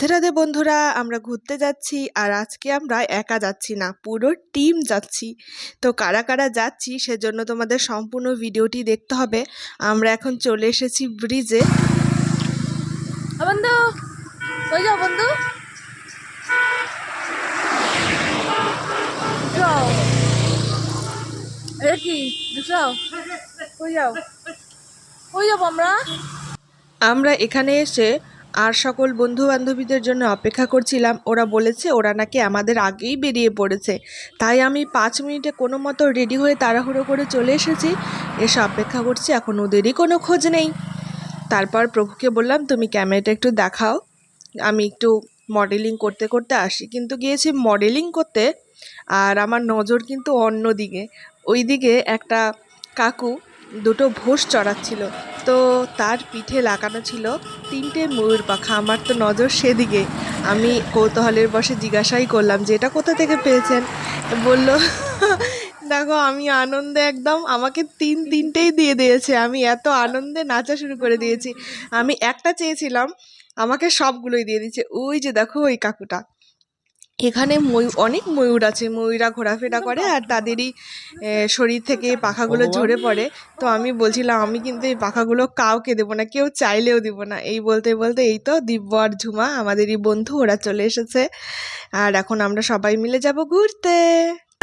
রাধে রাধে বন্ধুরা আমরা ঘুরতে যাচ্ছি আর আজকে আমরা একা যাচ্ছি না পুরো টিম যাচ্ছি। তো কারা কারা যাচ্ছি সেজন্য তোমাদের সম্পূর্ণ ভিডিওটি দেখতে হবে। আমরা এখন চলে এসেছি ব্রিজে বন্ধু কই যাও বন্ধু? কি যাও। কই যাও? কই যাব আমরা? আমরা এখানে এসে আর সকল বন্ধু বান্ধবীদের জন্য অপেক্ষা করছিলাম। ওরা বলেছে, ওরা নাকি আমাদের আগেই বেরিয়ে পড়েছে। তাই আমি পাঁচ মিনিটে কোনো মতো রেডি হয়ে তাড়াহুড়ো করে চলে এসেছি। এসে অপেক্ষা করছি, এখন ওদেরই কোনো খোঁজ নেই। তারপর প্রভুকে বললাম, তুমি ক্যামেরাটা একটু দেখাও। আমি একটু মডেলিং করতে করতে আসি। কিন্তু গিয়েছি মডেলিং করতে, আর আমার নজর কিন্তু অন্য দিকে ওই দিকে একটা কাকু দুটো ভোষ চড়াচ্ছিল। তো তার পিঠে লাগানো ছিল তিনটে ময়ূর পাখা। আমার তো নজর সেদিকে। আমি কৌতূহলের বসে জিজ্ঞাসাই করলাম, যে এটা কোথা থেকে পেয়েছেন? বলল, দেখো, আমি আনন্দে একদম আমাকে তিন তিনটেই দিয়ে দিয়েছে। আমি এত আনন্দে নাচা শুরু করে দিয়েছি। আমি একটা চেয়েছিলাম, আমাকে সবগুলোই দিয়ে দিচ্ছে ওই যে দেখো, ওই কাকুটা। এখানে ময়ূর অনেক ময়ূর আছে। ময়ূরা ঘোরাফেরা করে আর তাদেরই শরীর থেকে এই পাখাগুলো ঝরে পড়ে। তো আমি বলছিলাম আমি কিন্তু এই পাখাগুলো কাউকে দেবো না কেউ চাইলেও দিব না। এই বলতে বলতে এই তো দিব্য আর ঝুমা আমাদেরই বন্ধু ওরা চলে এসেছে। আর এখন আমরা সবাই মিলে যাব ঘুরতে।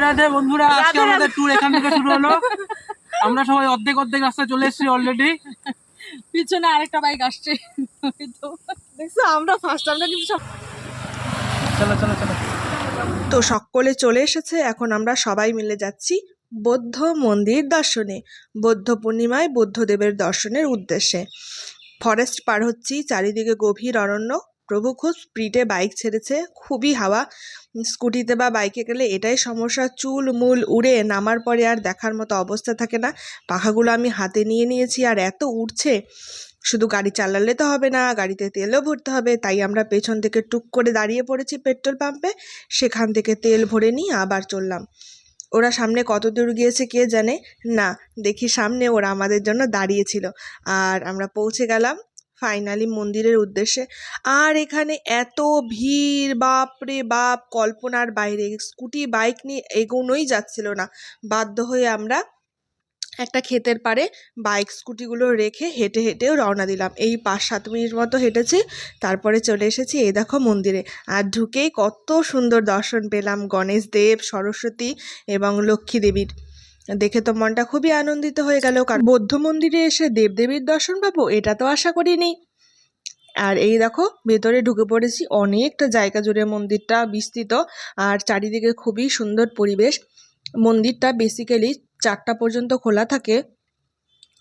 রাধে বন্ধুরা আজকে আমাদের ট্যুর এখান থেকে শুরু হলো। আমরা সবাই অর্ধেক অর্ধেক রাস্তায় চলে এসেছি অলরেডি পিছনে আরেকটা বাইক আসছে। দেখছ আমরা ফার্স্ট আমরা কিন্তু সব তো সকলে চলে এসেছে, এখন আমরা সবাই মিলে যাচ্ছি বৌদ্ধ মন্দির দর্শনে, বৌদ্ধ পূর্ণিমায় বুদ্ধদেবের দর্শনের উদ্দেশ্যে। ফরেস্ট পার হচ্ছি, চারিদিকে গভীর অরণ্য, প্রভু খুব স্পিডে বাইক ছেড়েছে, খুবই হাওয়া। স্কুটিতে বা বাইকে গেলে এটাই সমস্যা, চুল, মূল উড়ে নামার পরে আর দেখার মতো অবস্থা থাকে না। পাখাগুলো আমি হাতে নিয়ে নিয়েছি, আর এত উঠছে শুধু গাড়ি চালালে তো হবে না, গাড়িতে তেলও ভরতে হবে। তাই আমরা পেছন থেকে টুক করে দাঁড়িয়ে পড়েছি পেট্রোল পাম্পে। সেখান থেকে তেল ভরে নিয়ে আবার চললাম। ওরা সামনে কত দূর গিয়েছে কে জানে? না, দেখি সামনে ওরা আমাদের জন্য দাঁড়িয়েছিল। আর আমরা পৌঁছে গেলাম ফাইনালি মন্দিরের উদ্দেশ্যে। আর এখানে এত ভিড় বাপ রে বাপ, কল্পনার বাইরে। স্কুটি, বাইক নিয়ে এগোনোই যাচ্ছিল না। বাধ্য হয়ে আমরা একটা ক্ষেতের পাড়ে বাইক, স্কুটিগুলো রেখে হেঁটে হেঁটেও রওনা দিলাম। এই পাঁচ, সাত মিনিট মতো হেঁটেছি, তারপরে চলে এসেছি এই দেখো মন্দিরে। আর ঢুকেই কত সুন্দর দর্শন পেলাম, গণেশ দেব, সরস্বতী এবং লক্ষ্মী দেবীর। দেখে তো মনটা খুবই আনন্দিত হয়ে গেল, কারণ বৌদ্ধ মন্দিরে এসে দেবদেবীর দর্শন পাবো, এটা তো আশা করিনি। আর এই দেখো, ভেতরে ঢুকে পড়েছি, অনেকটা জায়গা জুড়ে মন্দিরটা বিস্তৃত, আর চারিদিকে খুবই সুন্দর পরিবেশ। মন্দিরটা বেসিক্যালি চারটা পর্যন্ত খোলা থাকে।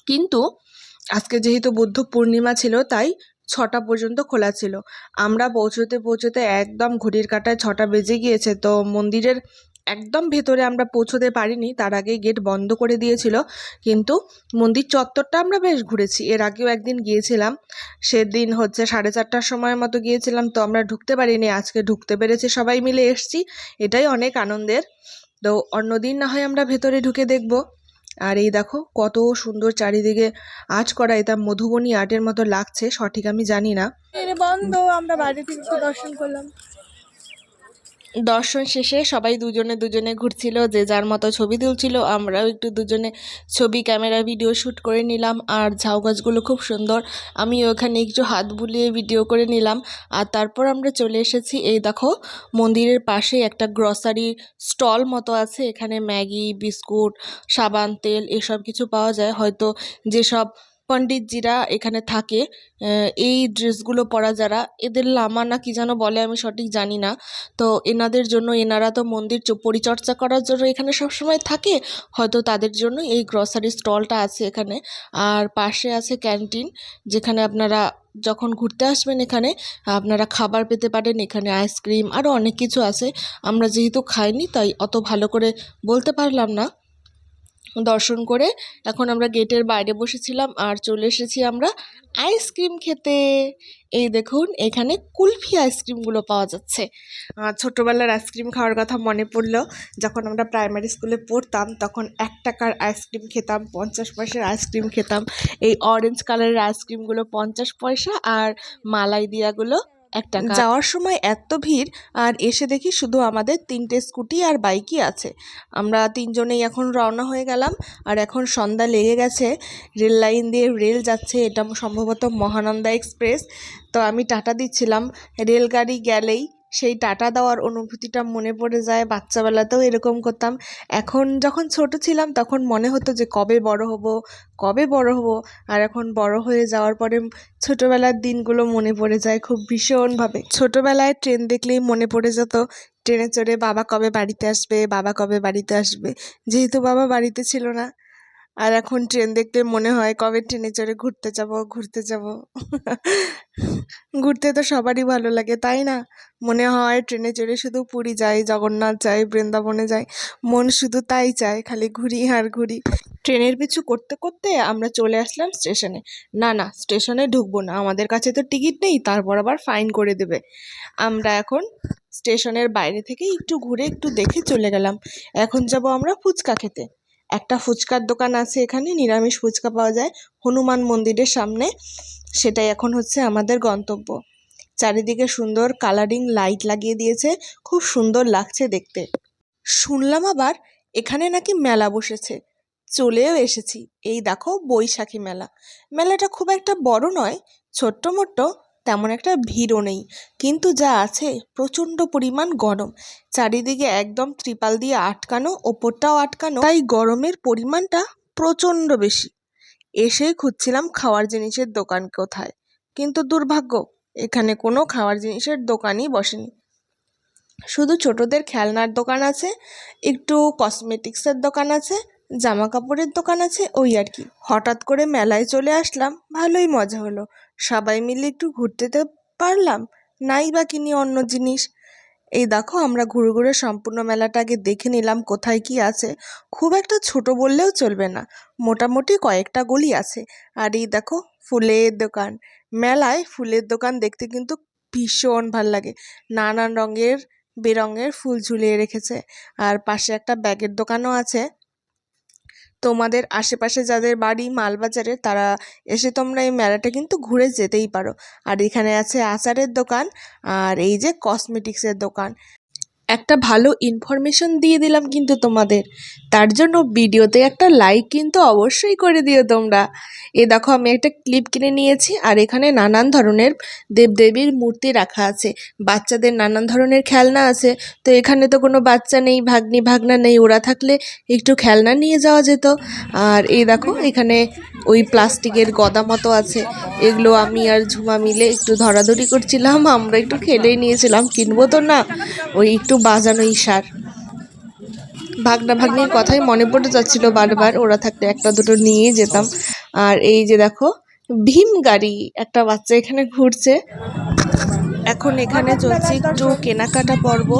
কিন্তু আজকে যেহেতু বুদ্ধ পূর্ণিমা ছিল, তাই ছটা পর্যন্ত খোলা ছিল। আমরা পৌঁছতে পৌঁছতে একদম ঘড়ির কাঁটায় ছটা বেজে গিয়েছে, তো মন্দিরের একদম ভেতরে আমরা পৌঁছতে পারিনি, তার আগে গেট বন্ধ করে দিয়েছিল। কিন্তু মন্দির চত্বরটা আমরা বেশ ঘুরেছি। এর আগেও একদিন গিয়েছিলাম। সেদিন হচ্ছে সাড়ে চারটার সময় মতো গিয়েছিলাম, তো আমরা ঢুকতে পারিনি। আজকে ঢুকতে পেরেছি সবাই মিলে এসছি। এটাই অনেক আনন্দের। তো অন্যদিন না হয় আমরা ভেতরে ঢুকে দেখব। আর এই দেখো, কত সুন্দর চারিদিকে আর্ট করা, এটা মধুবনী আর্টের মতো লাগছে, সঠিক আমি জানি না। বন্ধ, আমরা বাইরে থেকে দর্শন করলাম। দর্শন শেষে সবাই দুজনে দুজনে ঘুরছিল, যে যার মতো ছবি তুলছিল, আমরাও একটু দুজনে ছবি, ক্যামেরা, ভিডিও শ্যুট করে নিলাম। আর ঝাউ গাছগুলো খুব সুন্দর আমি ওখানে একটু হাত বুলিয়ে ভিডিও করে নিলাম। আর তারপর আমরা চলে এসেছি এই দেখো মন্দিরের পাশে একটা গ্রসারি স্টল মতো আছে, এখানে ম্যাগি, বিস্কুট, সাবান, তেল এসব কিছু পাওয়া যায়। হয়তো যেসব পণ্ডিতজিরা এখানে থাকে। এই ড্রেসগুলো পরা যারা, এদের লামা না কি যেন বলে আমি সঠিক জানি না। তো এনাদের জন্য, এনারা তো মন্দির পরিচর্যা করার জন্য এখানে সবসময় থাকে। হয়তো তাদের জন্য এই গ্রসারি স্টলটা আছে এখানে। আর পাশে আছে ক্যান্টিন যেখানে আপনারা যখন ঘুরতে আসবেন এখানে, আপনারা খাবার পেতে পারেন। এখানে আইসক্রিম আরও অনেক কিছু আছে। আমরা যেহেতু খাইনি, তাই অত ভালো করে বলতে পারলাম না। দর্শন করে। এখন আমরা গেটের বাইরে বসেছিলাম আর চলে এসেছি আমরা আইসক্রিম খেতে। এই দেখুন, এখানে কুলফি আইসক্রিমগুলো পাওয়া যাচ্ছে। ছোটোবেলার আইসক্রিম খাওয়ার কথা মনে পড়ল। যখন আমরা প্রাইমারি স্কুলে পড়তাম, তখন এক টাকার আইসক্রিম খেতাম, পঞ্চাশ পয়সার আইসক্রিম খেতাম। এই অরেঞ্জ কালারের আইসক্রিমগুলো পঞ্চাশ পয়সা আর মালাই দিয়াগুলো যাওয়ার সময় এত ভিড়, আর এসে দেখি শুধু আমাদের তিনটে স্কুটি আর বাইকই আছে। আমরা তিনজনেই এখন রওনা হয়ে গেলাম, আর এখন সন্ধ্যা লেগে গেছে। রেল লাইন দিয়ে রেল যাচ্ছে, এটা সম্ভবত মহানন্দা এক্সপ্রেস। তো আমি টাটা দিচ্ছিলাম। রেলগাড়ি গেলেই সেই টাটা দেওয়ার অনুভূতিটা মনে পড়ে যায়। বাচ্চাবেলাতেও এরকম করতাম। এখন যখন ছোট ছিলাম তখন মনে হতো যে কবে বড় হব, কবে বড় হব। আর এখন বড় হয়ে যাওয়ার পরে ছোটবেলার দিনগুলো মনে পড়ে যায় খুব ভীষণভাবে। ছোটবেলায় ট্রেন দেখলেই মনে পড়ে যেত, ট্রেনে চড়ে বাবা কবে বাড়িতে আসবে, বাবা কবে বাড়িতে আসবে। যেহেতু বাবা বাড়িতে ছিল না আর এখন ট্রেন দেখলে মনে হয় কবে ট্রেনে চড়ে ঘুরতে যাব ঘুরতে যাব? ঘুরতে তো সবারই ভালো লাগে, তাই না? মনে হয় ট্রেনে চড়ে শুধু পুরী যাই, জগন্নাথ যাই, বৃন্দাবনে যাই, মন শুধু তাই চায়, খালি ঘুরি আর ঘুরি। ট্রেনের পিছু করতে করতে আমরা চলে আসলাম স্টেশনে না না স্টেশনে ঢুকবো না, আমাদের কাছে তো টিকিট নেই, তারপর আবার ফাইন করে দেবে। আমরা এখন স্টেশনের বাইরে থেকে একটু ঘুরে একটু দেখে চলে গেলাম। এখন যাব আমরা ফুচকা খেতে। একটা ফুচকার দোকান আছে এখানে, নিরামিষ ফুচকা পাওয়া যায়। হনুমান মন্দিরের সামনে। সেটাই এখন হচ্ছে আমাদের গন্তব্য। চারিদিকে সুন্দর কালারিং লাইট লাগিয়ে দিয়েছে। খুব সুন্দর লাগছে দেখতে। শুনলাম আবার এখানে নাকি মেলা বসেছে। চলেও এসেছি। এই দেখো বৈশাখী মেলা। মেলাটা খুব একটা বড় নয়, ছোট্ট মোট্ট। তেমন একটা ভিড়ও নেই। কিন্তু যা আছে, প্রচণ্ড পরিমাণ গরম। চারিদিকে একদম ত্রিপাল দিয়ে আটকানো, ওপরটাও আটকানো, তাই গরমের পরিমাণটা প্রচণ্ড বেশি। এসেই খুঁজছিলাম খাওয়ার জিনিসের দোকান কোথায়। কিন্তু দুর্ভাগ্য, এখানে কোনো খাওয়ার জিনিসের দোকানই বসেনি। শুধু ছোটদের খেলনার দোকান আছে, একটু কসমেটিক্সের দোকান আছে জামা কাপড়ের দোকান আছে, ওই আর কি। হঠাৎ করে মেলায় চলে আসলাম, ভালোই মজা হলো। সবাই মিলে একটু ঘুরতে তো পারলাম। নাই বা কিনি অন্য জিনিস? এই দেখো, আমরা ঘুরে ঘুরে সম্পূর্ণ মেলাটা আগে দেখে নিলাম কোথায় কি আছে। খুব একটা ছোট বললেও চলবে না, মোটামুটি কয়েকটা গলি আছে। আর এই দেখো, ফুলের দোকান। মেলায় ফুলের দোকান দেখতে কিন্তু ভীষণ ভালো লাগে। নানান রঙের বেরঙের ফুল ঝুলিয়ে রেখেছে। আর পাশে একটা ব্যাগের দোকানও আছে। তোমাদের আশেপাশে যাদের বাড়ি, মালবাজারে, তারা এসে তোমরা এই মেলাটা কিন্তু ঘুরে যেতেই পারো। আর এখানে আছে আচারের দোকান আর এই যে কসমেটিক্সের দোকান। একটা ভালো ইনফরমেশন দিয়ে দিলাম কিন্তু তোমাদের। তার জন্য ভিডিওতে একটা লাইক কিন্তু অবশ্যই করে দিও তোমরা। এ দেখো, আমি একটা ক্লিপ কিনে নিয়েছি আর এখানে নানান ধরনের দেবদেবীর মূর্তি রাখা আছে। বাচ্চাদের নানান ধরনের খেলনা আছে। তো এখানে তো কোনো বাচ্চা নেই, ভাগ্নি, ভাগনা নেই, ওরা থাকলে একটু খেলনা নিয়ে যাওয়া যেত। আর এই দেখো, এখানে ওই প্লাস্টিকের গদা মতো আছে। এগুলো আমি আর ঝুমা মিলে একটু ধরাধরি করছিলাম। আমরা একটু খেলেই নিয়েছিলাম। কিনবো তো না। ওই একটু বাজানো ইশার ভাগনা ভাগ্নির কথাই মনে পড়ে যাচ্ছিল বারবার ওরা থাকতে একটা দুটো নিয়ে যেতাম। আর এই যে দেখো ভীম গাড়ি একটা বাচ্চা এখানে ঘুরছে। এখন এখানে চলছে একটু কেনাকাটা পর্ব।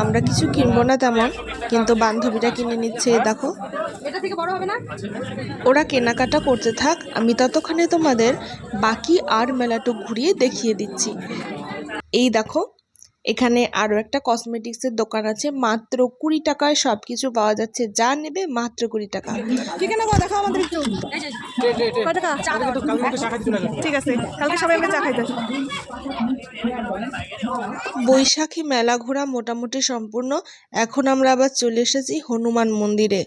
আমরা কিছু কিনবো না তেমন কিন্তু বান্ধবীরা কিনে নিচ্ছে দেখো। ওরা কেনাকাটা করতে থাক আমি ততক্ষণে তোমাদের বাকি আর মেলাটুক ঘুরিয়ে দেখিয়ে দিচ্ছি। এই দেখো এখানে আরও একটা কসমেটিক্সের দোকান আছে মাত্র কুড়ি টাকায় সব কিছু পাওয়া যাচ্ছে। যা নেবে মাত্র কুড়ি টাকা। ঠিক আছে দেখো আমাদের একটু। ঠিক আছে কালকে সবাই আমরা চা খাইতে বৈশাখী মেলা ঘোরা মোটামুটি সম্পূর্ণ। এখন আমরা আবার চলে এসেছি হনুমান মন্দিরে।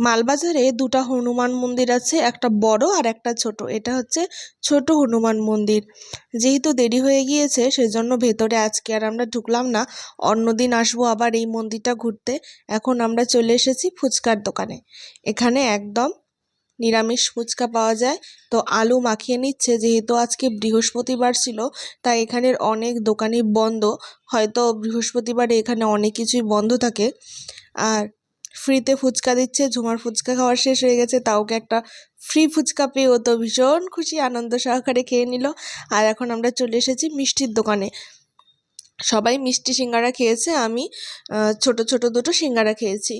মালবাজারে দুটো হনুমান মন্দির আছে, একটা বড় আর একটা ছোট। এটা হচ্ছে ছোট হনুমান মন্দির। যেহেতু দেরি হয়ে গিয়েছে, সেজন্য ভেতরে আজকে আর আমরা ঢুকলাম না। অন্যদিন আসব আবার এই মন্দিরটা ঘুরতে। এখন আমরা চলে এসেছি ফুচকার দোকানে। এখানে একদম নিরামিষ ফুচকা পাওয়া যায়। তো আলু মাখিয়ে নিচ্ছে, যেহেতু আজকে বৃহস্পতিবার ছিল, তাই এখানের অনেক দোকানই বন্ধ। হয়তো বৃহস্পতিবারে এখানে অনেক কিছুই বন্ধ থাকে। আর ফ্রিতে ফুচকা দিচ্ছে, ঝুমার ফুচকা খাওয়া শেষ হয়ে গেছে তাও ওকে একটা ফ্রি ফুচকা পেয়ে ও তো ভীষণ খুশি, আনন্দ সহকারে খেয়ে নিল। আর এখন আমরা চলে এসেছি মিষ্টির দোকানে। সবাই মিষ্টি সিঙ্গারা খেয়েছে, আমি ছোট ছোট দুটো সিঙ্গারা খেয়েছি।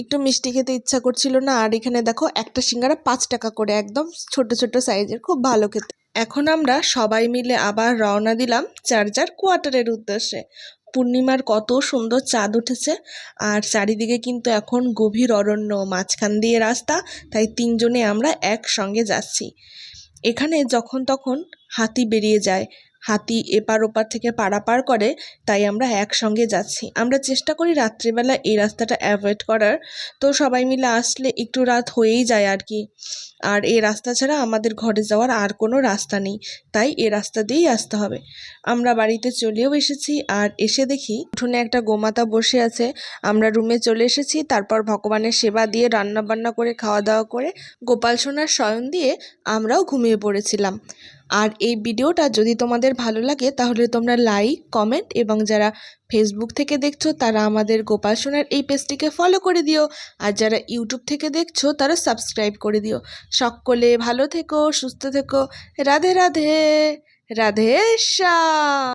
একটু মিষ্টি খেতে ইচ্ছা করছিল না, আর এখানে দেখো একটা সিঙ্গারা পাঁচ টাকা করে, একদম ছোট ছোট সাইজের, খুব ভালো খেতে। এখন আমরা সবাই মিলে আবার রওনা দিলাম চার্জার কোয়ার্টারের উদ্দেশ্যে। পূর্ণিমার কত সুন্দর চাঁদ উঠেছে। আর চারিদিকে কিন্তু এখন গভীর অরণ্য, মাঝখান দিয়ে রাস্তা, তাই তিনজনে আমরা একসঙ্গে যাচ্ছি। এখানে যখন তখন হাতি বেরিয়ে যায়। হাতি এপার ওপার থেকে পারাপার করে, তাই আমরা একসঙ্গে যাচ্ছি। আমরা চেষ্টা করি রাত্রিবেলা এই রাস্তাটা অ্যাভয়েড করার। তো সবাই মিলে আসলে একটু রাত হয়েই যায় আর কি। আর এই রাস্তা ছাড়া আমাদের ঘরে যাওয়ার আর কোনো রাস্তা নেই। তাই এ রাস্তা দিয়েই আসতে হবে। আমরা বাড়িতে চলেও এসেছি আর এসে দেখি উঠোনে একটা গোমাতা বসে আছে। আমরা রুমে চলে এসেছি, তারপর ভগবানের সেবা দিয়ে রান্না বান্না করে, খাওয়া দাওয়া করে, গোপাল সোনার শয়ন দিয়ে আমরাও ঘুমিয়ে পড়েছিলাম। আর এই ভিডিওটা যদি তোমাদের ভালো লাগে, তাহলে তোমরা লাইক, কমেন্ট এবং যারা ফেসবুক থেকে দেখছ, তারা আমাদের গোপাল সোনার এই পেজটিকে ফলো করে দিও। আর যারা ইউটিউব থেকে দেখছ, তারা সাবস্ক্রাইব করে দিও। সকলে ভালো থেকো, সুস্থ থেকো। রাধে রাধে রাধে, শ্যাম।